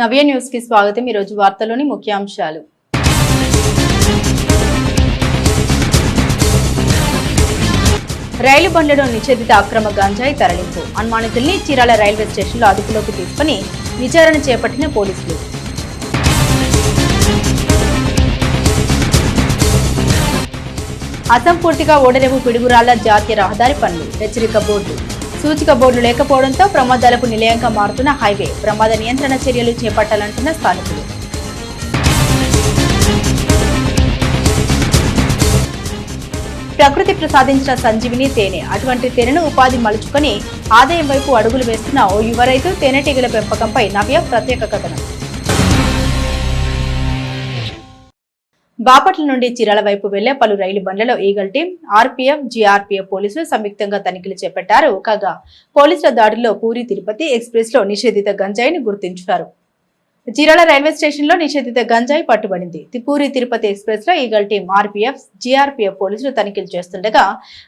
నవ్య న్యూస్కి స్వాగతం. ఈ రోజు వార్తలోని ముఖ్యాంశాలు. రైలు బండ్లలో నిషేధిత అక్రమ గంజాయి తరలింపు. అనుమానితుల్ని చీరాల రైల్వే స్టేషన్లో అదుపులోకి తీసుకుని విచారణ చేపట్టిన పోలీసులు. అసంపూర్తిగా ఓడరేవు పిడుగురాళ్ళ జాతీయ రహదారి పనులు. హెచ్చరిక బోర్డు. సూచిక బోర్డులు లేకపోవడంతో ప్రమాదాలకు నిలయంగా మారుతున్న హైవే. ప్రమాద నియంత్రణ చర్యలు చేపట్టాలంటున్న స్థానికులు. ప్రకృతి ప్రసాదించిన సంజీవిని తేనె. అటువంటి తేనెను ఉపాధి మలుచుకొని ఆదాయం వైపు అడుగులు వేస్తున్న ఓ యువ రైతు తేనెటీగల పెంపకంపై నవ్య ప్రత్యేక కథనం. బాపట్ల నుండి చీరాల వైపు వెళ్ళే పలు రైలు బండ్లలో ఈగల్ టీం ఆర్పీఎఫ్ జీఆర్పీఎఫ్ పోలీసులు సంయుక్తంగా తనిఖీలు చేపట్టారు. కాగా పోలీసుల దాడిలో పూరి తిరుపతి ఎక్స్ప్రెస్లో నిషేధిత గంజాయిని గుర్తించారు. చీరాల రైల్వే స్టేషన్లో నిషేధిత గంజాయి పట్టుబడింది. తిపూరి తిరుపతి ఎక్స్ప్రెస్లో ఈగల్ టీం ఆర్పీఎఫ్ జీఆర్పీఎఫ్ పోలీసులు తనిఖీలు చేస్తుండగా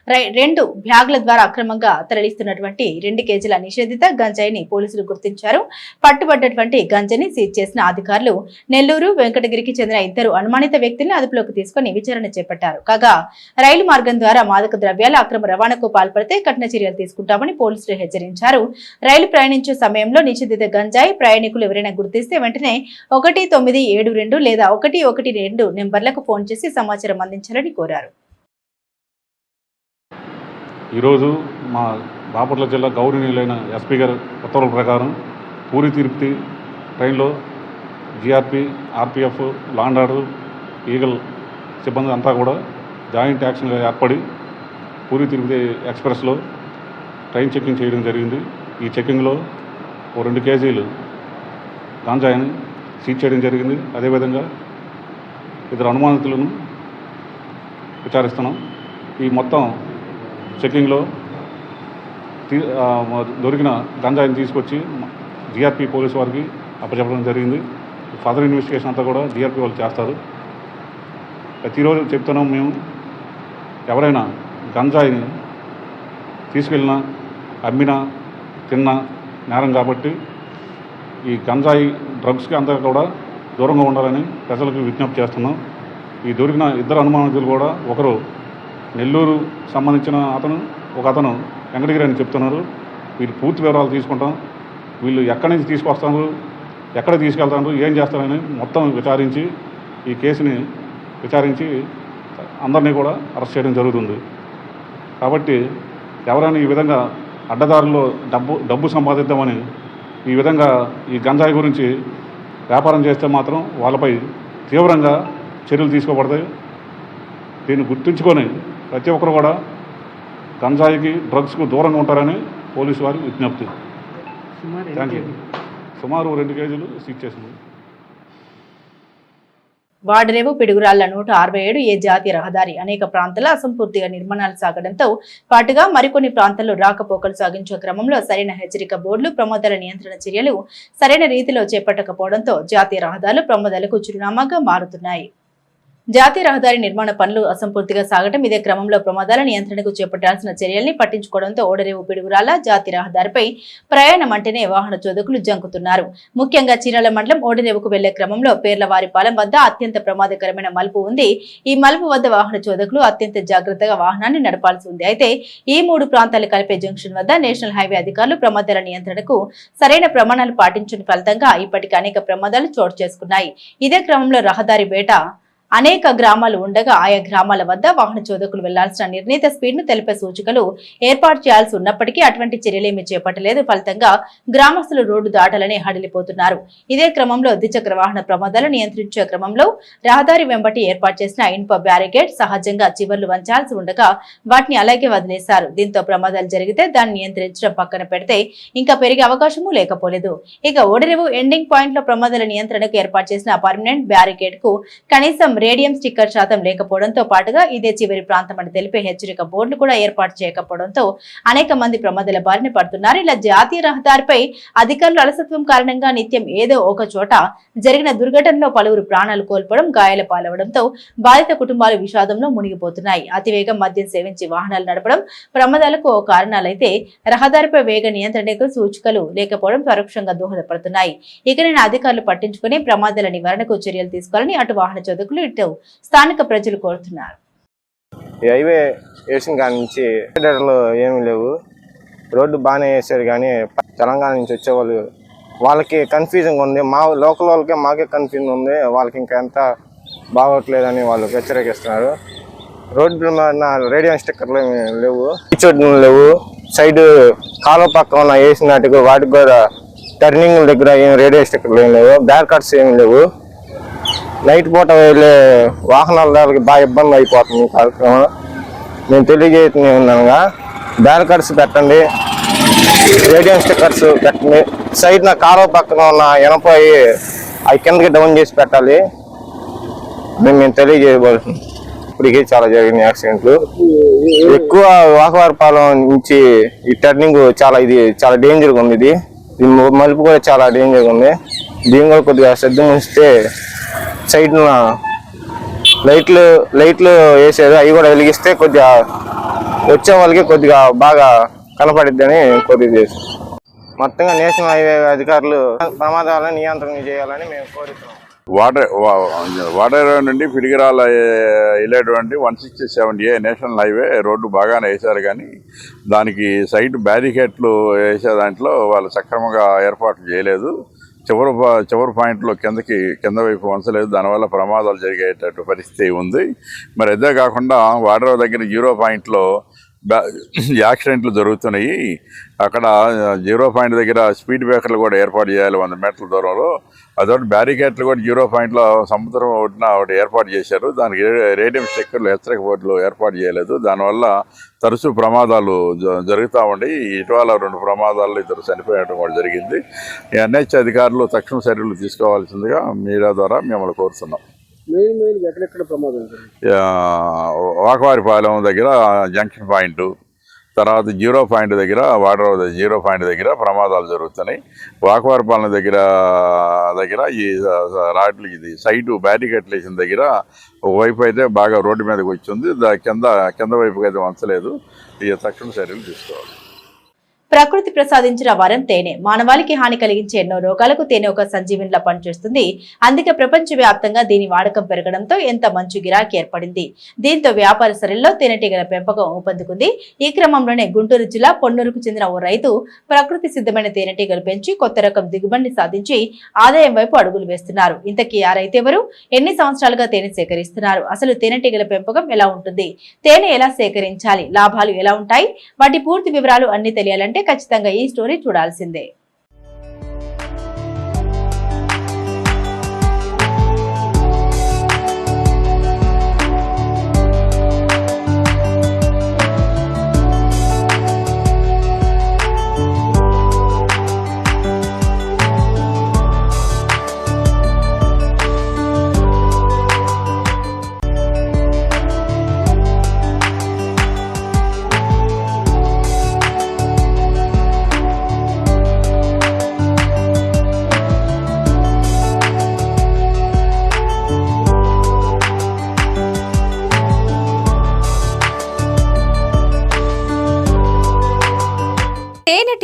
రై- రెండు బ్యాగుల ద్వారా అక్రమంగా తరలిస్తున్నటువంటి రెండు కేజీల నిషేధిత గంజాయిని పోలీసులు గుర్తించారు. పట్టుబడ్డటువంటి గంజాయిని సీజ్ చేసిన అధికారులు నెల్లూరు వెంకటగిరికి చెందిన ఇద్దరు అనుమానిత వ్యక్తుల్ని అదుపులోకి తీసుకుని విచారణ చేపట్టారు. కాగా రైలు మార్గం ద్వారా మాదక ద్రవ్యాల అక్రమ రవాణాకు పాల్పడితే కఠిన చర్యలు తీసుకుంటామని పోలీసులు హెచ్చరించారు. రైలు ప్రయాణించే సమయంలో నిషేధిత గంజాయి ప్రయాణికులు ఎవరైనా గుర్తిస్తే వెంటనే ఒకటి తొమ్మిది ఏడు రెండు లేదా ఒకటి ఒకటి రెండు నెంబర్లకు ఫోన్ చేసి సమాచారం అందించాలని కోరారు. ఈరోజు మా బాపట్ల జిల్లా గౌరవనీయులైన ఎస్పీ గారి ఉత్తర్వుల ప్రకారం పూరి తిరుపతి ట్రైన్లో GRP RPF law and order Eagle సిబ్బంది అంతా కూడా జాయింట్ యాక్షన్గా ఏర్పడి పూరి తిరుపతి ఎక్స్ప్రెస్లో ట్రైన్ చెకింగ్ చేయడం జరిగింది. ఈ చెక్కింగ్లో ఓ రెండు కేజీలు గాంజాయిని సీజ్ చేయడం జరిగింది. అదేవిధంగా ఇద్దరు అనుమానితులను విచారిస్తున్నాం. ఈ మొత్తం చెక్కింగ్లో తీ- దొరికిన గంజాయిని తీసుకొచ్చి జిఆర్పి పోలీసు వారికి అప్పచెప్పడం జరిగింది. ఫర్దర్ ఇన్వెస్టిగేషన్ అంతా కూడా జిఆర్పి వాళ్ళు చేస్తారు. ప్రతిరోజు చెప్తున్నాం మేము ఎవరైనా గంజాయిని తీసుకెళ్ళినా అమ్మినా తిన్నా నేరం కాబట్టి ఈ గంజాయి డ్రగ్స్కి అంతా కూడా దూరంగా ఉండాలని ప్రజలకు విజ్ఞప్తి చేస్తున్నాం. ఈ దొరికిన ఇద్దరు అనుమానితులు కూడా ఒకరు నెల్లూరు సంబంధించిన అతను ఒక అతను వెంకటగిరి అని చెప్తున్నారు. వీళ్ళు పూర్తి వివరాలు తీసుకుంటాం. వీళ్ళు ఎక్కడి నుంచి తీసుకొస్తారు ఎక్కడ తీసుకెళ్తారు ఏం చేస్తారని మొత్తం విచారించి ఈ కేసుని విచారించి అందరినీ కూడా అరెస్ట్ చేయడం జరుగుతుంది. కాబట్టి ఎవరైనా ఈ విధంగా అడ్డదారుల్లో డబ్బు డబ్బు సంపాదిద్దామని ఈ విధంగా ఈ గంజాయి గురించి వ్యాపారం చేస్తే మాత్రం వాళ్ళపై తీవ్రంగా చర్యలు తీసుకోబడతాయి. దీన్ని గుర్తుంచుకొని ప్రతి ఒక్కరు కూడా గంజాయికి డ్రగ్స్కు దూరంగా ఉంటారని పోలీసు వారి విజ్ఞప్తి. థ్యాంక్ యూ సుమారు రెండు కేజీలు సీజ్ చేసింది. వాడరేవు పిడుగురాళ్ళ నూట అరవై ఏడు ఏ జాతీయ రహదారి? అనేక ప్రాంతాల అసంపూర్తిగా నిర్మాణాలు సాగడంతో పాటుగా మరికొన్ని ప్రాంతాల్లో రాకపోకలు సాగించే క్రమంలో సరైన హెచ్చరిక బోర్డులు ప్రమోదాల నియంత్రణ చర్యలు సరైన రీతిలో చేపట్టకపోవడంతో జాతీయ రహదారులు ప్రమోదాలకు చిరునామాగా మారుతున్నాయి. జాతీయ రహదారి నిర్మాణ పనులు అసంపూర్తిగా సాగటం ఇదే క్రమంలో ప్రమాదాల నియంత్రణకు చేపట్టాల్సిన చర్యల్ని పట్టించుకోవడంతో ఓడరేవు పిడుగురాల జాతీయ రహదారిపై ప్రయాణం అంటేనే వాహన చోదకులు జంకుతున్నారు. ముఖ్యంగా చీరాల మండలం ఓడరేవుకు వెళ్ళే క్రమంలో పేర్లవారిపాలెం వద్ద అత్యంత ప్రమాదకరమైన మలుపు ఉంది. ఈ మలుపు వద్ద వాహన చోదకులు అత్యంత జాగ్రత్తగా వాహనాన్ని నడపాల్సి ఉంది. అయితే ఈ మూడు ప్రాంతాలు కలిపే జంక్షన్ వద్ద నేషనల్ హైవే అధికారులు ప్రమాదాల నియంత్రణకు సరైన ప్రమాణాలు పాటించిన ఫలితంగా ఇప్పటికి అనేక ప్రమాదాలు చోటు చేసుకున్నాయి. ఇదే క్రమంలో రహదారి వేట అనేక గ్రామాలు ఉండగా ఆయా గ్రామాల వద్ద వాహన చోదకులు వెళ్ళాల్సిన నిర్ణీత స్పీడ్ను తెలిపే సూచికలు ఏర్పాటు చేయాల్సి ఉన్నప్పటికీ అటువంటి చర్యలేమీ చేపట్టలేదు. ఫలితంగా గ్రామస్తులు రోడ్డు దాటాలని హడలిపోతున్నారు. ఇదే క్రమంలో ద్విచక్ర వాహన ప్రమాదాలు నియంత్రించే క్రమంలో రహదారి వెంబటి ఏర్పాటు చేసిన ఇన్ప బ్యారికేడ్ సహజంగా చివర్లు వంచాల్సి ఉండగా వాటిని అలాగే వదిలేశారు. దీంతో ప్రమాదాలు జరిగితే దాన్ని నియంత్రించడం పక్కన పెడితే ఇంకా పెరిగే అవకాశము లేకపోలేదు. ఇక ఓడరేవు ఎండింగ్ పాయింట్లో ప్రమాదాల నియంత్రణకు ఏర్పాటు చేసిన పర్మనెంట్ బ్యారికేడ్కు కనీసం రేడియం స్టిక్కర్ శాతం లేకపోవడంతో పాటుగా ఇదే చివరి ప్రాంతం అని తెలిపే హెచ్చరిక బోర్డులు కూడా ఏర్పాటు చేయకపోవడంతో అనేక మంది ప్రమాదాల బారిన పడుతున్నారు. ఇలా జాతీయ రహదారిపై అధికారుల అలసత్వం కారణంగా నిత్యం ఏదో ఒక చోట జరిగిన దుర్ఘటనలో పలువురు ప్రాణాలు కోల్పోవడం గాయాల పాలవడంతో బాధిత కుటుంబాలు విషాదంలో మునిగిపోతున్నాయి. అతివేగం మద్యం సేవించి వాహనాలు నడపడం ప్రమాదాలకు ఓ కారణాలైతే రహదారిపై వేగ నియంత్రణకు సూచికలు లేకపోవడం పరోక్షంగా దోహదపడుతున్నాయి. ఇకనైనా అధికారులు పట్టించుకుని ప్రమాదాల నివారణకు చర్యలు తీసుకోవాలని అటు వాహన చోదకులు ఇటు స్థానిక ప్రజలు కోరుతున్నారు. హైవే వేసిన కాడ నుంచి ఏమి ఏమీ లేవు. రోడ్డు బాగానే వేసారు కానీ తెలంగాణ నుంచి వచ్చేవాళ్ళు వాళ్ళకి కన్ఫ్యూజన్ ఉంది. మా లోకల్ వాళ్ళకే మాకే కన్ఫ్యూజన్ ఉంది. వాళ్ళకి ఇంకా ఎంత బాగోట్లేదని వాళ్ళు హెచ్చరికిస్తున్నారు రోడ్డు నా రేడియం స్టిక్కర్లు లేవు. చోటు లేవు. సైడ్ కాలువ పక్క ఉన్న వేసినట్టుగా వాటికి కూడా టర్నింగ్ దగ్గర ఏం రేడియో స్టిక్కర్లు ఏం లేవు. బ్యాక్ కట్స్ ఏమి లేవు. నైట్ పూట వెళ్ళే వాహనాలకి బాగా ఇబ్బంది అయిపోతుంది కార్యక్రమం నేను తెలియజేయటం ఉన్నానుగా. బ్యారికర్స్ పెట్టండి. రేడియం స్టిక్కర్స్ పెట్టండి. సైడ్ నా కారో పక్కన ఉన్న ఎనపై అవి కిందకి డౌన్ చేసి పెట్టాలి. అని మేము తెలియజేయబోతుంది ఇప్పటికే చాలా జరిగినాయి యాక్సిడెంట్లు. ఎక్కువ వాహవారపాలెం నుంచి ఈ టర్నింగ్ చాలా ఇది చాలా డేంజర్గా ఉంది ఇది. మలుపు కూడా చాలా డేంజర్గా ఉంది. దీని కూడా కొద్దిగా శ్రద్ధ ఉంచితే సైడ్ లైట్లు లైట్లు వేసేది అవి కూడా వెలిగిస్తే కొద్దిగా వచ్చే వాళ్ళకి కొద్దిగా బాగా కనపడిద్దని కొద్దిగా మొత్తంగా నేషనల్ హైవే అధికారులు ప్రమాదాలను నియంత్రణ చేయాలని మేము కోరుతున్నాం. వాటర్ వాటర్ నుండి పిడిగిరాల వెళ్ళేటువంటి one sixty seven A national highway road బాగానే వేశారు కానీ దానికి సైడ్ బ్యారికేట్లు వేసే దాంట్లో వాళ్ళు సక్రమంగా ఏర్పాట్లు చేయలేదు. చివరి చివరి పాయింట్లో కిందకి కింద వైపు వంచలేదు దానివల్ల ప్రమాదాలు జరిగేటట్టు పరిస్థితి ఉంది. మరి అదే కాకుండా వాటర్ దగ్గర జీరో పాయింట్లో బ్యా- యాక్సిడెంట్లు జరుగుతున్నాయి. అక్కడ జీరో పాయింట్ దగ్గర స్పీడ్ బ్రేకర్లు కూడా ఏర్పాటు చేయాలి వంద మీటర్ల దూరంలో. అదొకటి బ్యారికేడ్లు కూడా జీరో పాయింట్లో సముద్రం ఒకటిన ఒకటి ఏర్పాటు చేశారు. దానికి రేడియం స్టిక్కర్లు హెచ్చరిక బోర్డులు ఏర్పాటు చేయలేదు. దానివల్ల తరచూ ప్రమాదాలు జ- జరుగుతూ ఉండి. ఇటీవల రెండు ప్రమాదాల్లో ఇద్దరు చనిపోయడం కూడా జరిగింది. ఈ ఎన్హెచ్ అధికారులు తక్షణ చర్యలు తీసుకోవాల్సిందిగా మీడియా ద్వారా మిమ్మల్ని కోరుతున్నాం. వాకవారిపాలెం దగ్గర జంక్షన్ పాయింట్ తర్వాత జీరో పాయింట్ దగ్గర వాటర్ జీరో పాయింట్ దగ్గర ప్రమాదాలు జరుగుతున్నాయి. వాకవారిపాలెం దగ్గర దగ్గర ఈ రాడ్లు ఇది సైటు బ్యారికేట్లు వేసిన దగ్గర ఒకవైపు అయితే బాగా రోడ్డు మీదకి వచ్చింది. కింద కింద వైపుకి అయితే వంచలేదు. ఇక తక్షణ చర్యలు తీసుకోవాలి. ప్రకృతి ప్రసాదించిన వరం తేనె. మానవాళికి హాని కలిగించే ఎన్నో రోగాలకు తేనె ఒక సంజీవినిలా పనిచేస్తుంది. అందుకే ప్రపంచవ్యాప్తంగా దీని వాడకం పెరగడంతో ఎంత మంచి గిరాకీ ఏర్పడింది. దీంతో వ్యాపార సరళిలో తేనెటీగల పెంపకం ఊపందుకుంది. ఈ క్రమంలోనే గుంటూరు జిల్లా పొన్నూరుకు చెందిన ఓ రైతు ప్రకృతి సిద్ధమైన తేనెటీగలు పెంచి కొత్త రకం దిగుబడిని సాధించి ఆదాయం వైపు అడుగులు వేస్తున్నారు. ఇంతకీ ఆ రైతు ఎవరు? ఎన్ని సంవత్సరాలుగా తేనె సేకరిస్తున్నారు? అసలు తేనెటీగల పెంపకం ఎలా ఉంటుంది? తేనె ఎలా సేకరించాలి? లాభాలు ఎలా ఉంటాయి? వాటి పూర్తి వివరాలు అన్ని తెలియాలంటే ఖచ్చితంగా ఈ స్టోరీ చూడాల్సిందే.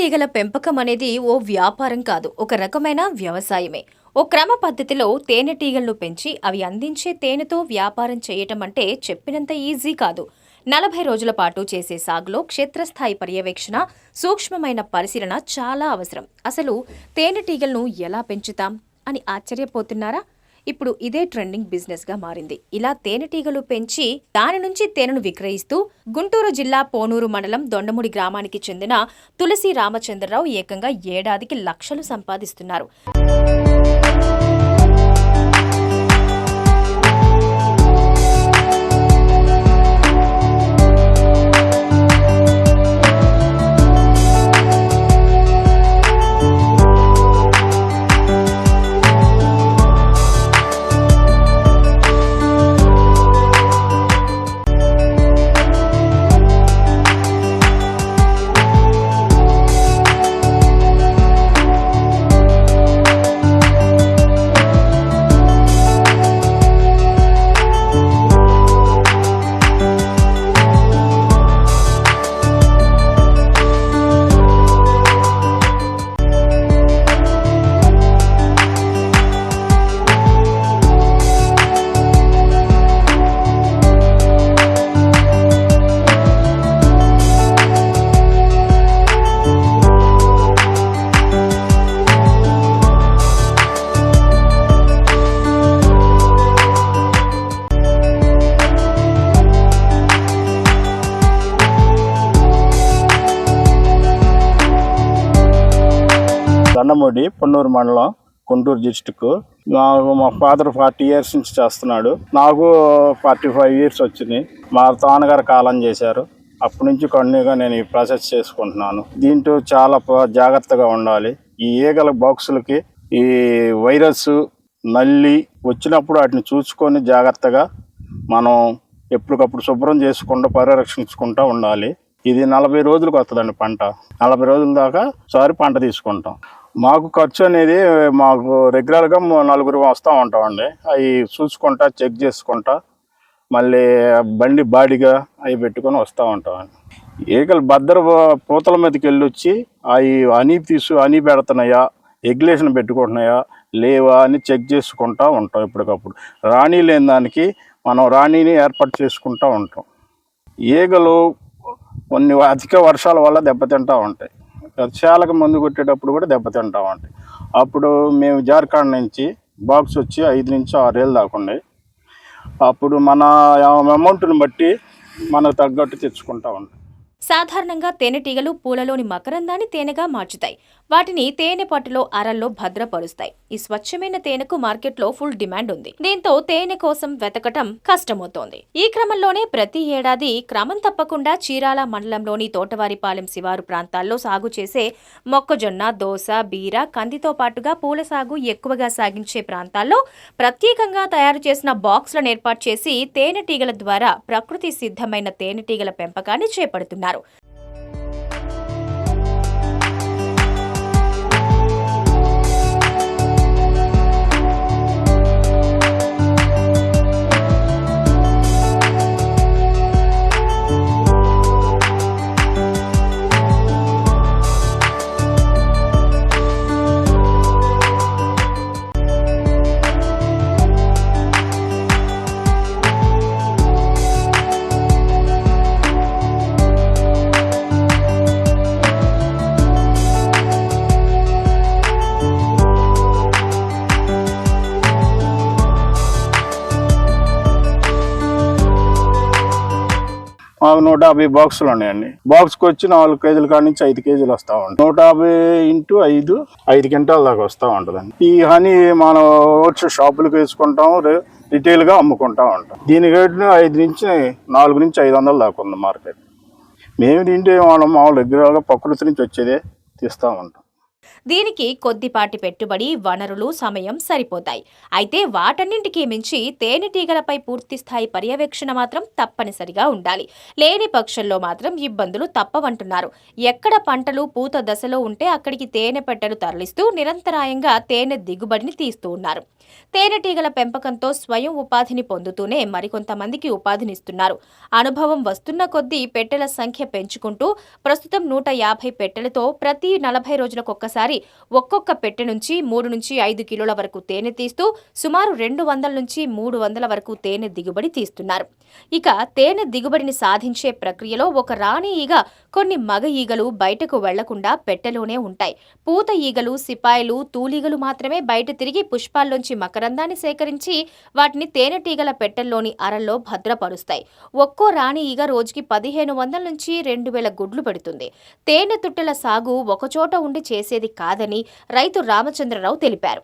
తేనెటీగల పెంపకం అనేది ఓ వ్యాపారం కాదు ఒక రకమైన వ్యవసాయమే. ఓ క్రమ పద్ధతిలో తేనెటీగలను పెంచి అవి అందించే తేనెతో వ్యాపారం చేయటం అంటే చెప్పినంత ఈజీ కాదు. నలభై రోజుల పాటు చేసే సాగులో క్షేత్రస్థాయి పర్యవేక్షణ సూక్ష్మమైన పరిశీలన చాలా అవసరం. అసలు తేనెటీగలను ఎలా పెంచుతాం? అని ఆశ్చర్యపోతున్నారా? ఇప్పుడు ఇదే ట్రెండింగ్ బిజినెస్గా మారింది. ఇలా తేనెటీగలు పెంచి దాని నుంచి తేనెను విక్రయిస్తూ గుంటూరు జిల్లా పోనూరు మండలం దొండముడి గ్రామానికి చెందిన తులసి రామచంద్రరావు ఏకంగా ఏడాదికి లక్షలు సంపాదిస్తున్నారు. కొండముడి పొన్నూరు మండలం గుంటూరు డిస్టిక్ నాకు మా ఫాదర్ ఫార్టీ ఇయర్స్ నుంచి చేస్తున్నాడు. నాకు ఫార్టీ ఫైవ్ ఇయర్స్ వచ్చినాయి. మా తానగారు కాలం చేశారు. అప్పటి నుంచి కంటిన్యూగా నేను ఈ ప్రాసెస్ చేసుకుంటున్నాను. దీంట్లో చాలా జాగ్రత్తగా ఉండాలి. ఈ ఈగల బాక్సులకి ఈ వైరస్ నల్లి వచ్చినప్పుడు వాటిని చూసుకొని జాగ్రత్తగా మనం ఎప్పటికప్పుడు శుభ్రం చేసుకుంటూ పరిరక్షించుకుంటూ ఉండాలి. ఇది నలభై రోజులకు వస్తుందండి పంట. నలభై రోజుల దాకా సారి పంట తీసుకుంటాం. మాకు ఖర్చు అనేది మాకు రెగ్యులర్గా నలుగురు వస్తూ ఉంటామండి. అవి చూసుకుంటా చెక్ చేసుకుంటా మళ్ళీ బండి బాడిగా అవి పెట్టుకొని వస్తూ ఉంటామండి. ఈగలు భద్ర పూతల మీదకి వెళ్ళి వచ్చి అవి అని తీసు అని పెడుతున్నాయా ఎగ్లేషన్ పెట్టుకుంటున్నాయా లేవా అని చెక్ చేసుకుంటా ఉంటాం ఎప్పటికప్పుడు రాణి లేని దానికి మనం రాణిని ఏర్పాటు చేసుకుంటూ ఉంటాం. ఈగలు కొన్ని అధిక వర్షాల వల్ల దెబ్బతింటూ ఉంటాయి. వర్షాలకు మందు కొట్టేటప్పుడు కూడా దెబ్బతింటా ఉంటాయి అప్పుడు మేము జార్ఖండ్ నుంచి బాక్స్ వచ్చి ఐదు నుంచి ఆరేళ్ళు దాకా అప్పుడు మన అమౌంట్ని బట్టి మనకు తగ్గట్టు తెచ్చుకుంటా ఉంటాం సాధారణంగా తేనెటీగలు పూలలోని మకరందాన్ని తేనెగా మార్చుతాయి. వాటిని తేనె పట్టులో అరల్లో భద్రపరుస్తాయి. ఈ స్వచ్ఛమైన తేనెకు మార్కెట్లో ఫుల్ డిమాండ్ ఉంది. దీంతో తేనె కోసం వెతకటం కష్టమవుతోంది. ఈ క్రమంలోనే ప్రతి ఏడాది క్రమం తప్పకుండా చీరాల మండలంలోని తోటవారిపాలెం శివారు ప్రాంతాల్లో సాగు చేసే మొక్కజొన్న దోస బీర కందితో పాటుగా పూల సాగు ఎక్కువగా సాగించే ప్రాంతాల్లో ప్రత్యేకంగా తయారు చేసిన బాక్స్లను ఏర్పాటు చేసి తేనెటీగల ద్వారా ప్రకృతి సిద్ధమైన తేనెటీగల పెంపకాన్ని చేపడుతున్నారు. మాకు నూట యాభై బాక్సులు ఉన్నాయండి. బాక్స్కి వచ్చి నాలుగు కేజీల కాడ నుంచి ఐదు కేజీలు వస్తూ ఉంటాయి నూట యాభై ఇంటూ ఐదు ఐదు క్వింటాల దాకా వస్తూ ఉంటుందండి. ఈ హనీ మనం వచ్చి షాపులకు వేసుకుంటాం రిటైల్గా అమ్ముకుంటా ఉంటాం. దీని రేటు ఐదు నుంచి నాలుగు నుంచి ఐదు వందల దాకా ఉంది మార్కెట్. మేము తింటే మనం మామూలు దగ్గర ప్రకృతి నుంచి వచ్చేదే తీస్తూ ఉంటాం. దీనికి కొద్దిపాటి పెట్టుబడి వనరులు సమయం సరిపోతాయి. అయితే వాటన్నింటికీ మించి తేనెటీగలపై పూర్తి స్థాయి పర్యవేక్షణ మాత్రం తప్పనిసరిగా ఉండాలి. లేని పక్షంలో మాత్రం ఇబ్బందులు తప్పవంటున్నారు. ఎక్కడ పంటలు పూత దశలో ఉంటే అక్కడికి తేనె పెట్టెలు తరలిస్తూ నిరంతరాయంగా తేనె దిగుబడిని తీస్తూ ఉన్నారు. తేనెటీగల పెంపకంతో స్వయం ఉపాధిని పొందుతూనే మరికొంతమందికి ఉపాధినిస్తున్నారు. అనుభవం వస్తున్న కొద్దీ పెట్టెల సంఖ్య పెంచుకుంటూ ప్రస్తుతం నూట యాభై పెట్టెలతో ప్రతి నలభై రోజులకొక్కసారి ఒక్కొక్క పెట్టె నుంచి మూడు నుంచి ఐదు కిలోల వరకు తేనె తీస్తూ సుమారు రెండు వందల నుంచి మూడు వందల వరకు తేనె దిగుబడి తీస్తున్నారు. ఇక తేనె దిగుబడిని సాధించే ప్రక్రియలో ఒక రాణి ఈగ కొన్ని మగ ఈగలు బయటకు వెళ్ళకుండా పెట్టెలోనే ఉంటాయి. పూత ఈగలు సిపాయిలు తూలీగలు మాత్రమే బయట తిరిగి పుష్పాల్లోంచి మకరందాన్ని సేకరించి వాటిని తేనెటీగల పెట్టెల్లోని అరల్లో భద్రపరుస్తాయి. ఒక్కో రాణి ఈగ రోజుకి పదిహేను వందల నుంచి రెండు వేల గుడ్లు పెడుతుంది. తేనె తుట్టెల సాగు ఒకచోట ఉండి చేసేది కాదు. కాదని రైతు రామచంద్రరావు తెలిపారు.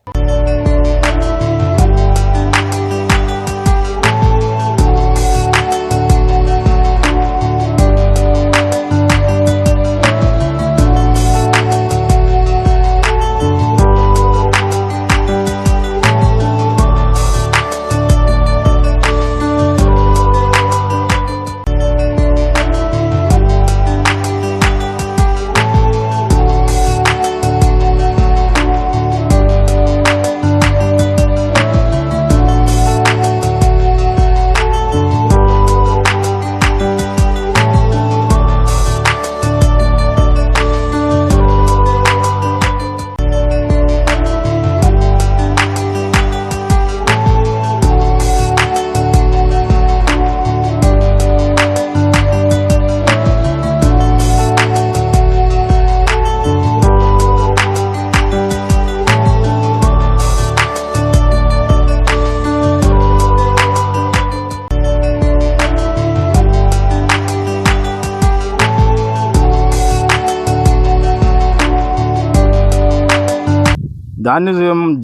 దాన్ని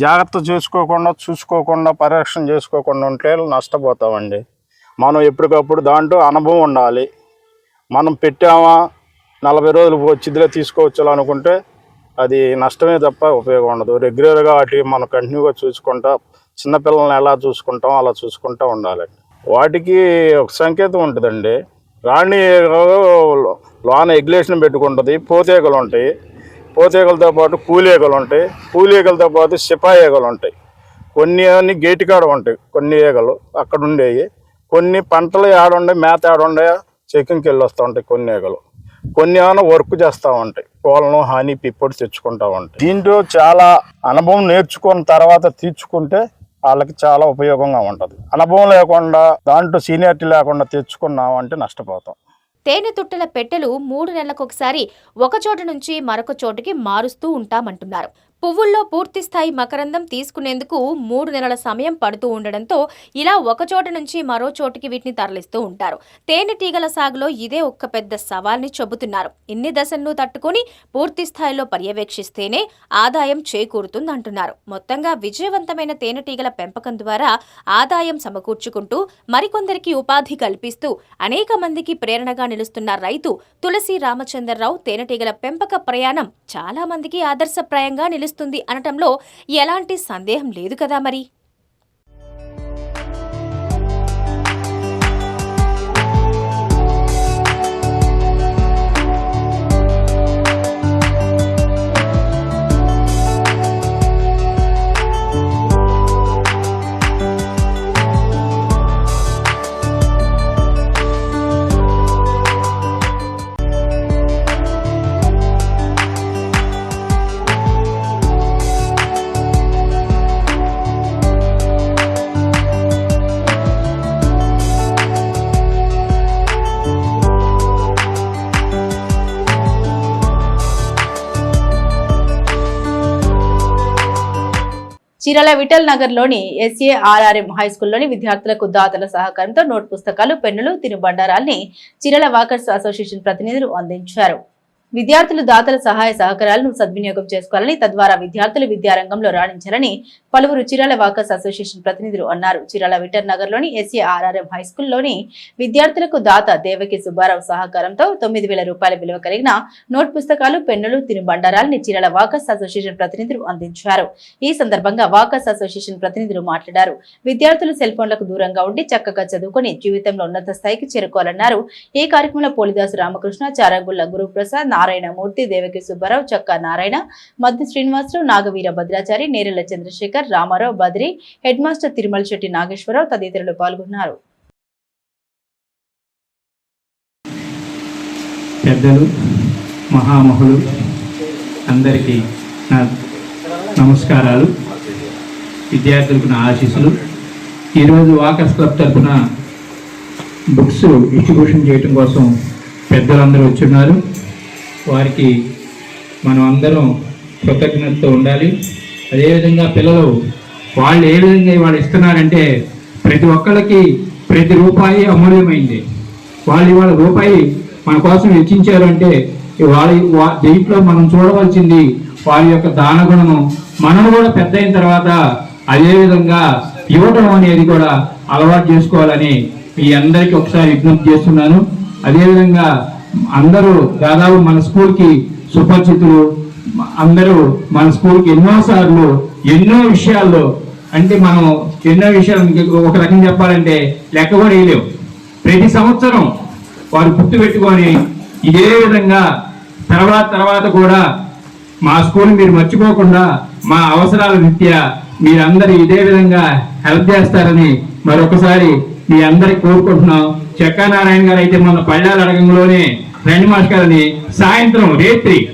జాగ్రత్త చేసుకోకుండా చూసుకోకుండా పరిరక్షణ చేసుకోకుండా ఉంటే నష్టపోతామండి. మనం ఎప్పటికప్పుడు దాంట్లో అనుభవం ఉండాలి. మనం పెట్టామా నలభై రోజులు వచ్చిదిలే తీసుకోవచ్చు అనుకుంటే అది నష్టమే తప్ప ఉపయోగం ఉండదు. రెగ్యులర్గా వాటి మనం కంటిన్యూగా చూసుకుంటా చిన్నపిల్లల్ని ఎలా చూసుకుంటాం అలా చూసుకుంటా ఉండాలండి. వాటికి ఒక సంకేతం ఉంటుందండి. రాణి లోన ఎగ్లేషన్ పెట్టుకుంటుంది పోతేగలు ఉంటాయి పోతేగలతో పాటు కూలీగలు ఉంటాయి. కూలేగలతో పాటు సిపాయిగలు ఉంటాయి. కొన్ని అన్ని గేటు కాడ ఉంటాయి కొన్ని ఈగలు అక్కడ ఉండేవి. కొన్ని పంటలు ఆడుండే మేత ఆడుండే చెకింగ్కి వెళ్ళి వస్తూ ఉంటాయి కొన్ని ఈగలు. కొన్ని ఏమైనా వర్క్ చేస్తూ ఉంటాయి కోళ్ళను హాని పిప్పొడి తెచ్చుకుంటూ ఉంటాయి. దీంట్లో చాలా అనుభవం నేర్చుకున్న తర్వాత తీర్చుకుంటే వాళ్ళకి చాలా ఉపయోగంగా ఉంటుంది. అనుభవం లేకుండా దాంట్లో సీనియారిటీ లేకుండా తెచ్చుకున్నామంటే నష్టపోతాం. తేనెతుట్టెల పెట్టెలు మూడు నెలలకొకసారి ఒక చోట నుంచి మరొక చోటుకి మారుస్తూ ఉంటామంటున్నారు. పువ్వుల్లో పూర్తి స్థాయి మకరందం తీసుకునేందుకు మూడు నెలల సమయం పడుతూ ఉండడంతో ఇలా ఒక చోట నుంచి మరో చోటికి వీటిని తరలిస్తూ ఉంటారు. తేనెటీగల సాగులో ఇదే ఒక్క పెద్ద సవాల్ని చెబుతున్నారు. ఇన్ని దశలను తట్టుకొని పూర్తి స్థాయిలో పర్యవేక్షిస్తేనే ఆదాయం చేకూరుతుందంటున్నారు. మొత్తంగా విజయవంతమైన తేనెటీగల పెంపకం ద్వారా ఆదాయం సమకూర్చుకుంటూ మరికొందరికి ఉపాధి కల్పిస్తూ అనేక మందికి ప్రేరణగా నిలుస్తున్న రైతు తులసి రామచంద్రరావు తేనెటీగల పెంపక ప్రయాణం చాలా మందికి ఆదర్శప్రాయంగా నిలుస్తుంది. అనటంలో ఎలాంటి సందేహం లేదు కదా మరి. చీరాల విఠల్ నగర్లోని ఎస్ఏఆర్ఆర్ఎం హై స్కూల్లోని విద్యార్థులకు దాతల సహకారంతో నోట్ పుస్తకాలు పెన్నులు తినుబండారాల్ని చీరాల వాకర్స్ అసోసియేషన్ ప్రతినిధులు అందించారు. విద్యార్థులు దాతల సహాయ సహకారాలను సద్వినియోగం చేసుకోవాలని తద్వారా విద్యార్థులు విద్యారంగంలో రాణించాలని పలువురు చీరాల వాకర్స్ అసోసియేషన్ ప్రతినిధులు అన్నారు. చీరాల విటర్ నగర్లోని ఎస్ఏఆర్ఆర్ఎం హై స్కూల్లోని విద్యార్థులకు దాత దేవకి సుబ్బారావు సహకారంతో తొమ్మిది వేల రూపాయల విలువ కలిగిన నోట్ పుస్తకాలు పెన్నులు తినుబండారాలని చీరాల వాకర్స్ అసోసియేషన్ ప్రతినిధులు అందించారు. ఈ సందర్భంగా వాకర్స్ అసోసియేషన్ ప్రతినిధులు మాట్లాడారు. విద్యార్థులు సెల్ ఫోన్లకు దూరంగా ఉండి చక్కగా చదువుకొని జీవితంలో ఉన్నత స్థాయికి చేరుకోవాలన్నారు. ఈ కార్యక్రమంలో పోలిదాసు రామకృష్ణ చారంగుళ్ళ గురుప్రసాద్ నారాయణ మూర్తి దేవకి సుబ్బారావు చక్కా నారాయణ మద్ది శ్రీనివాసరావు నాగవీర భద్రాచారి నేరెళ్ళ చంద్రశేఖర్ రామారావు బద్రి హెడ్ మాస్టర్ తిరుమల శెట్టి నాగేశ్వరరావు తదితరులు పాల్గొన్నారు. పెద్దలు మహామహులు అందరికీ నా నమస్కారాలు. విద్యార్థులకు నా ఆశీస్సులు. ఈరోజు వాకర్స్ క్లబ్ తరఫున బుక్స్ డిస్ట్రిబ్యూషన్ చేయటం కోసం పెద్దలందరూ వచ్చున్నారు. వారికి మనం అందరం కృతజ్ఞతతో ఉండాలి. అదేవిధంగా పిల్లలు వాళ్ళు ఏ విధంగా వాళ్ళు ఇస్తున్నారంటే ప్రతి ఒక్కళ్ళకి ప్రతి రూపాయి అమూల్యమైంది. వాళ్ళు ఇవాళ రూపాయి మన కోసం వెచ్చించారు అంటే వాళ్ళ దీంట్లో మనం చూడవలసింది వారి యొక్క దాన మనం కూడా పెద్ద అయిన తర్వాత అదేవిధంగా ఇవ్వటం అనేది కూడా అలవాటు చేసుకోవాలని మీ అందరికీ ఒకసారి విజ్ఞప్తి చేస్తున్నాను. అదేవిధంగా అందరూ దాదాపు మన స్కూల్కి సుపరిచితులు అందరూ మన స్కూల్కి ఎన్నో సార్లు ఎన్నో విషయాల్లో అంటే మనం ఎన్నో విషయాలు ఒక రకం చెప్పాలంటే లెక్క కూడా వేయలేవు. ప్రతి సంవత్సరం వారు గుర్తు పెట్టుకొని ఇదే విధంగా తర్వాత తర్వాత కూడా మా స్కూల్ మీరు మర్చిపోకుండా మా అవసరాల రీత్యా మీరందరూ ఇదే విధంగా హెల్ప్ చేస్తారని మరొకసారి మీ అందరికి కోరుకుంటున్నాం. చెక్కా నారాయణ గారు అయితే మన పళ్ళాల అడగంలోనే రండి మాస్ గారిని సాయంత్రం రేత్రి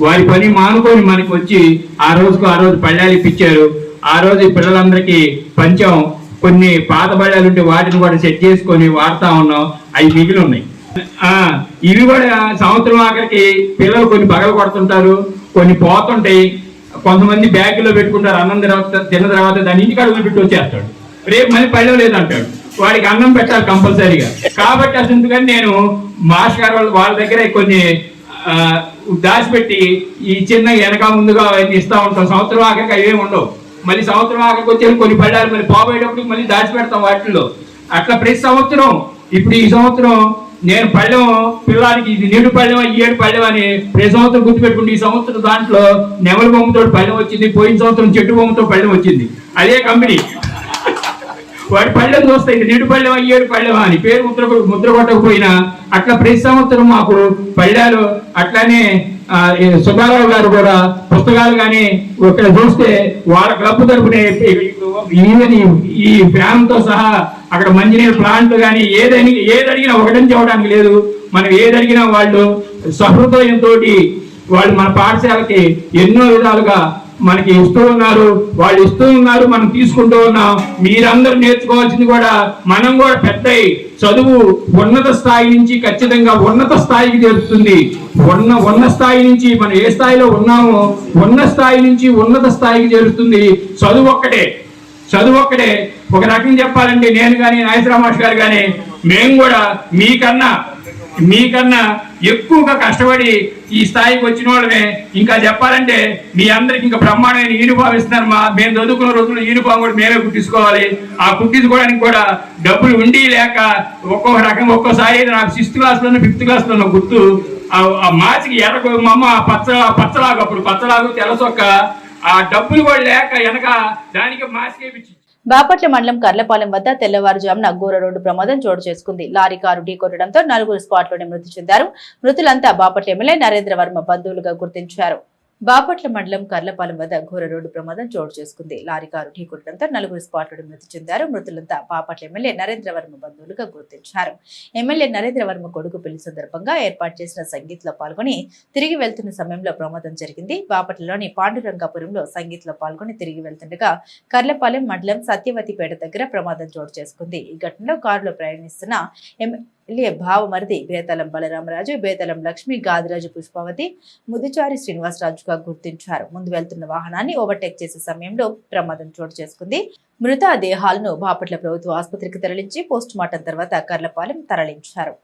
వారి పని మానుకొని మనకి వచ్చి ఆ రోజుకు ఆ రోజు పళ్ళాలు ఇప్పించారు. ఆ రోజు పిల్లలందరికీ పంచాం కొన్ని పాత బళ్ళాలు ఉంటే వాటిని కూడా సెట్ చేసుకొని వాడుతా ఉన్నాం. అవి మిగిలి ఉన్నాయి. ఆ, ఇవి కూడా సంవత్సరం ఆఖరికి పిల్లలు కొన్ని పగలు కొడుతుంటారు కొన్ని పోతుంటాయి. కొంతమంది బ్యాగులో పెట్టుకుంటారు అన్నం తర్వాత తిన్న తర్వాత దాన్ని ఇంటికాడ పెట్టి వచ్చేస్తాడు. రేపు మళ్ళీ పళ్ళం లేదంటాడు. వాడికి అన్నం పెట్టాలి కంపల్సరీగా. కాబట్టి అసలు ఎందుకని నేను మాస్ గారు వాళ్ళ దగ్గర కొన్ని దాచిపెట్టి ఈ చిన్న వెనక ముందుగా అవన్నీ ఇస్తా ఉంటాం. సంవత్సరం ఆఖరికి అవేమి ఉండవు. మళ్ళీ సంవత్సరం ఆఖరికి వచ్చి కొన్ని పళ్ళాలు మళ్ళీ పోబోయేటప్పుడు మళ్ళీ దాచిపెడతాం వాటిల్లో. అట్లా ప్రతి సంవత్సరం ఇప్పుడు ఈ సంవత్సరం నేను పళ్ళెం పిల్లానికి ఇది నీడు పళ్ళెం ఈ ఏడు పళ్ళెం అని ప్రతి సంవత్సరం గుర్తుపెట్టుకుంటే ఈ సంవత్సరం దాంట్లో నెమలి బొమ్మతో పళ్ళెం వచ్చింది పోయిన సంవత్సరం చెట్టు బొమ్మతో పళ్ళెం వచ్చింది. అదే కంపెనీ వాడి పళ్ళెం చూస్తే ఇది నీడు పళ్ళెం అయ్యేడు పళ్ళెం అని పేరు ముద్ర ముద్ర కొట్టకపోయినా అట్లా ప్రతి సంవత్సరం మాకు పళ్ళాలు అట్లానే సుబ్బారావు గారు కూడా పుస్తకాలు కానీ ఇక్కడ చూస్తే వాళ్ళ క్లబ్ తరపున ఈ- ఈ సహా అక్కడ మంచినీరు ప్లాంట్ కానీ ఏదని ఏదడిగినా ఒకటని చెప్పడానికి లేదు. మనం ఏదడిగినా వాళ్ళు సహృదయంతో వాళ్ళు మన పాఠశాలకి ఎన్నో విధాలుగా మనకి ఇస్తూ ఉన్నారు వాళ్ళు ఇస్తూ ఉన్నారు మనం తీసుకుంటూ ఉన్నాం. మీరందరూ నేర్చుకోవాల్సింది కూడా మనం కూడా పెద్ద చదువు ఉన్నత స్థాయి నుంచి ఖచ్చితంగా ఉన్నత స్థాయికి చేరుతుంది. ఉన్న ఉన్న స్థాయి నుంచి మనం ఏ స్థాయిలో ఉన్నామో ఉన్న స్థాయి నుంచి ఉన్నత స్థాయికి చేరుతుంది. చదువు ఒక్కటే చదువు ఒక్కటే. ఒక రకం చెప్పాలంటే నేను కానీ నాయసరామాష్ గారు కానీ మేము కూడా మీకన్నా మీకన్నా ఎక్కువగా కష్టపడి ఈ స్థాయికి వచ్చిన వాళ్ళమే. ఇంకా చెప్పాలంటే మీ అందరికి ఇంకా బ్రహ్మాండమైన యూనిఫామ్ ఇస్తున్నారు మా మేము చదువుకున్న రోజుల్లో యూనిఫామ్ కూడా మేమే కుట్టించుకోవాలి ఆ కుట్టించుకోవడానికి కూడా డబ్బులు ఉండి లేక ఒక్కొక్క రకం ఒక్కోసారి నాకు సిక్స్త్ క్లాస్లోనూ ఫిఫ్త్ క్లాస్లోనూ గుర్తు. ఆ- మాచికి మార్చికి ఎర్ర మా పచ్చ పచ్చలాగు అప్పుడు పచ్చలాగు తెల్లసొక్క ఆ డబ్బులు కూడా లేక వెనక దానికి మాస్క్ బాపట్ల మండలం కర్లపాలెం వద్ద తెల్లవారుజామున ఘోర రోడ్డు ప్రమాదం చోటు చేసుకుంది. లారీ కారు ఢీకొట్టడంతో నలుగురు స్పాట్లోనే మృతి చెందారు. మృతులంతా బాపట్ల ఎమ్మెల్యే నరేంద్ర వర్మ బంధువులుగా గుర్తించారు. బాపట్ల మండలం కర్లపాలెం వద్ద ఘోర రోడ్డు ప్రమాదం చోటు చేసుకుంది. లారీ కారు ఢీకొట్టడంతో నలుగురు స్పాట్లోనే మృతి చెందారు. మృతులంతా బాపట్ల ఎమ్మెల్యే నరేంద్రవర్మ బంధువులుగా గుర్తించారు. ఎమ్మెల్యే నరేంద్రవర్మ కొడుకు పెళ్ళి సందర్భంగా ఏర్పాటు చేసిన సంగీత్లో పాల్గొని తిరిగి వెళ్తున్న సమయంలో ప్రమాదం జరిగింది. బాపట్లలోని పాండురంగాపురంలో సంగీత్లో పాల్గొని తిరిగి వెళ్తుండగా కర్లపాలెం మండలం సత్యవతిపేట దగ్గర ప్రమాదం చోటు చేసుకుంది. ఈ ఘటనలో కారులో ప్రయాణిస్తున్న ఎమ్మెల్యే భావమరిది బేతలం బలరామరాజు బేతలం లక్ష్మి గాదిరాజు పుష్పవతి ముదుచారి శ్రీనివాసరాజుగా గుర్తించారు. ముందు వెళ్తున్న వాహనాన్ని ఓవర్టేక్ చేసే సమయంలో ప్రమాదం చోటు చేసుకుంది. మృత దేహాలను బాపట్ల ప్రభుత్వ ఆసుపత్రికి తరలించి పోస్ట్ మార్టం తర్వాత కర్లపాలెం తరలించారు.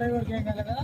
డైవర్ట్ చేయగలరా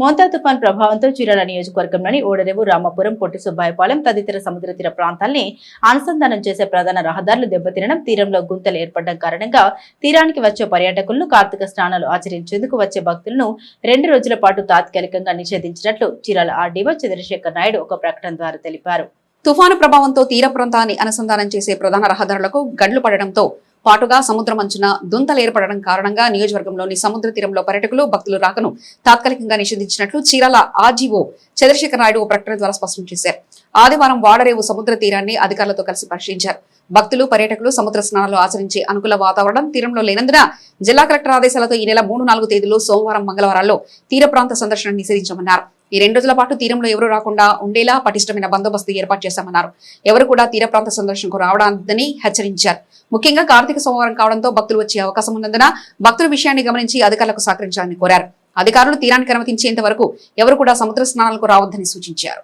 మోంతా తుఫాన్ ప్రభావంతో చీరాల నియోజకవర్గంలోని ఓడరేవు రామాపురం పొట్టి సుబ్బాయపాలెం తదితర సముద్ర తీర ప్రాంతాల్ని అనుసంధానం చేసే ప్రధాన రహదారులు దెబ్బతినడం తీరంలో గుంతలు ఏర్పడడం కారణంగా తీరానికి వచ్చే పర్యాటకులను కార్తీక స్నానాలు ఆచరించేందుకు వచ్చే భక్తులను రెండు రోజుల పాటు తాత్కాలికంగా నిషేధించినట్లు చీరాల ఆర్డీఓ చంద్రశేఖర్ నాయుడు ఒక ప్రకటన ద్వారా తెలిపారు. తుఫాను ప్రభావంతో తీర ప్రాంతాన్ని అనుసంధానం చేసే ప్రధాన రహదారులకు గండ్లు పడడంతో పాటుగా సముద్రం అంచున దుంతలు ఏర్పడడం కారణంగా నియోజకవర్గంలోని సముద్ర తీరంలో పర్యటకులు భక్తులు రాకను తాత్కాలికంగా నిషేధించినట్లు చీరాల ఆర్జీఓ చంద్రశేఖర్ నాయుడు ఓ ప్రకటన ద్వారా స్పష్టం చేశారు. ఆదివారం వాడరేవు సముద్ర తీరాన్ని అధికారులతో కలిసి పరిశీలించారు. భక్తులు పర్యటకులు సముద్ర స్నానాలు ఆచరించే అనుకూల వాతావరణం తీరంలో లేనందున జిల్లా కలెక్టర్ ఆదేశాలతో ఈ నెల మూడు నాలుగు తేదీలు సోమవారం మంగళవారాల్లో తీర ప్రాంత సందర్శన నిషేధించమన్నారు. ఈ రెండు రోజుల పాటు తీరంలో ఎవరు రాకుండా ఉండేలా పటిష్టమైన బందోబస్తు ఏర్పాటు చేశామన్నారు. ఎవరు కూడా తీర ప్రాంత సందర్శనకు రావడాన్ని హెచ్చరించారు. ముఖ్యంగా కార్తీక సోమవారం కావడంతో భక్తులు వచ్చే అవకాశం ఉన్నందున భక్తుల విషయాన్ని గమనించి అధికారులకు సహకరించాలని కోరారు. అధికారులు తీరానికి అనుమతించేంత వరకు ఎవరు కూడా సముద్ర స్నానాలకు రావద్దని సూచించారు.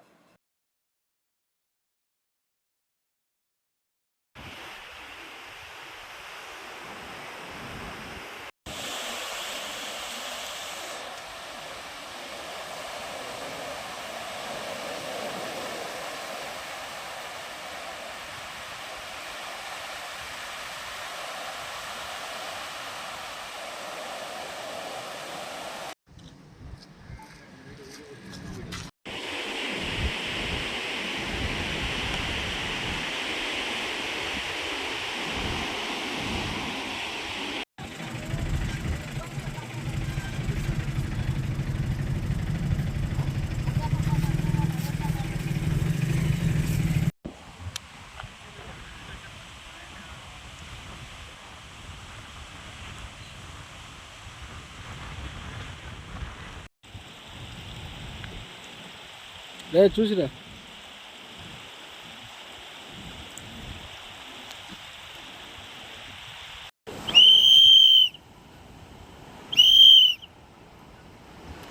రే చూసిరా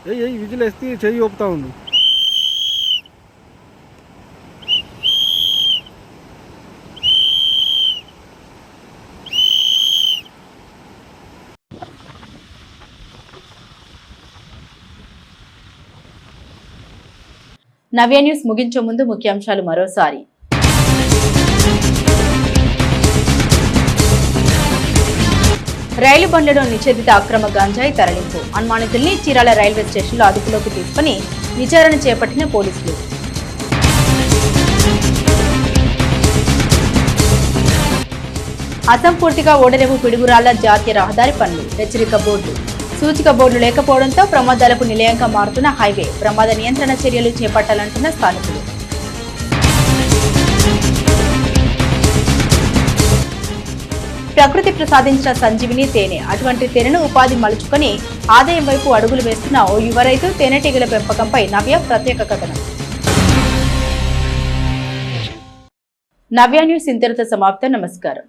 ఏయ్ ఏయ్ విజిల్ వేస్తే చెయ్యి ఊపుతా ఉంది నవ్య న్యూస్ ముగించే ముందు ముఖ్యాంశాలు మరోసారి. రైలు బండ్లలో నిషేధిత అక్రమ గంజాయి తరలింపు. అనుమానితుల్ని చీరాల రైల్వే స్టేషన్లో అదుపులోకి తీసుకుని విచారణ చేపట్టిన పోలీసులు. అసంపూర్తిగా ఓడరేవు పిడుగురాళ్ళ జాతీయ రహదారి పనులు. హెచ్చరిక బోర్డు. సూచిక బోర్డులు లేకపోవడంతో ప్రమాదాలకు నిలయంగా మారుతున్న హైవే. ప్రమాద నియంత్రణ చర్యలు చేపట్టాలంటున్న స్థానికులు. ప్రకృతి ప్రసాదించిన సంజీవిని తేనె. అటువంటి తేనెను ఉపాధి మలుచుకొని ఆదాయం వైపు అడుగులు వేస్తున్న ఓ యువ రైతు తేనెటీగల పెంపకంపై నవ్య ప్రత్యేక కథనం. నవ్య న్యూస్ ఇంతటితో సమాప్తం. నమస్కారం.